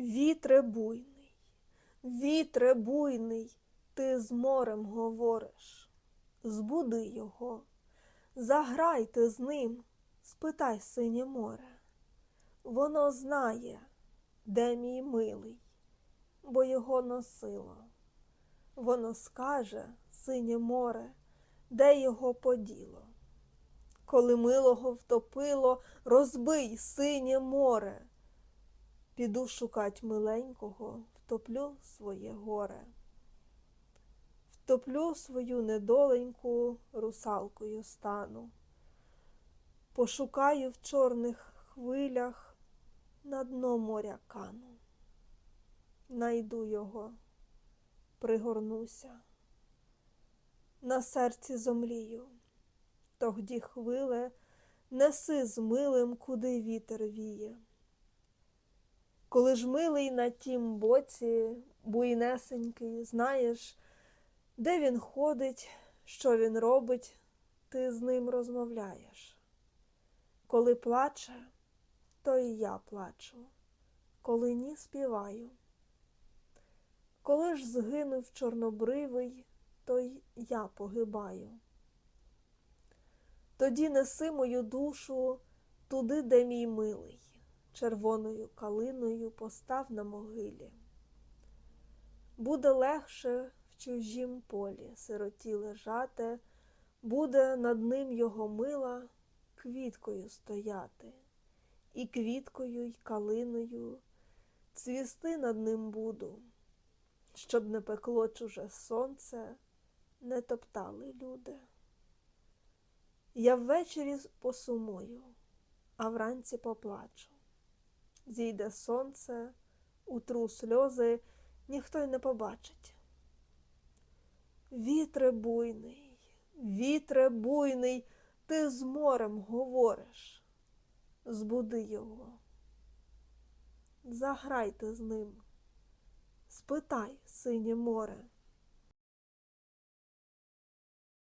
Вітре буйний, вітре буйний, ти з морем говориш. Збуди його, заграй ти з ним, спитай синє море. Воно знає, де мій милий, бо його носило. Воно скаже, синє море, де його поділо. Коли милого втопило, розбий синє море. Піду шукать миленького, втоплю своє горе. Втоплю свою недоленьку, русалкою стану. Пошукаю в чорних хвилях, на дно моря кану. Найду його, пригорнуся, на серці зомлію, тогді хвиле неси з милим, куди вітер віє. Коли ж милий на тім боці, буйнесенький, знаєш, де він ходить, що він робить, ти з ним розмовляєш. Коли плаче, то і я плачу, коли ні співаю. Коли ж згинув чорнобривий, то й я погибаю. Тоді неси мою душу туди, де мій милий червоною калиною постав на могилі. Буде легше в чужім полі сироті лежати, буде над ним його мила квіткою стояти, і квіткою, й калиною цвісти над ним буду, щоб не пекло чуже сонце, не топтали люди. Я ввечері посумую, а вранці поплачу зійде сонце, утру сльози ніхто й не побачить. Вітре буйний, вітре буйний, ти з морем говориш, збуди його. Заграйте з ним, спитай, синє море.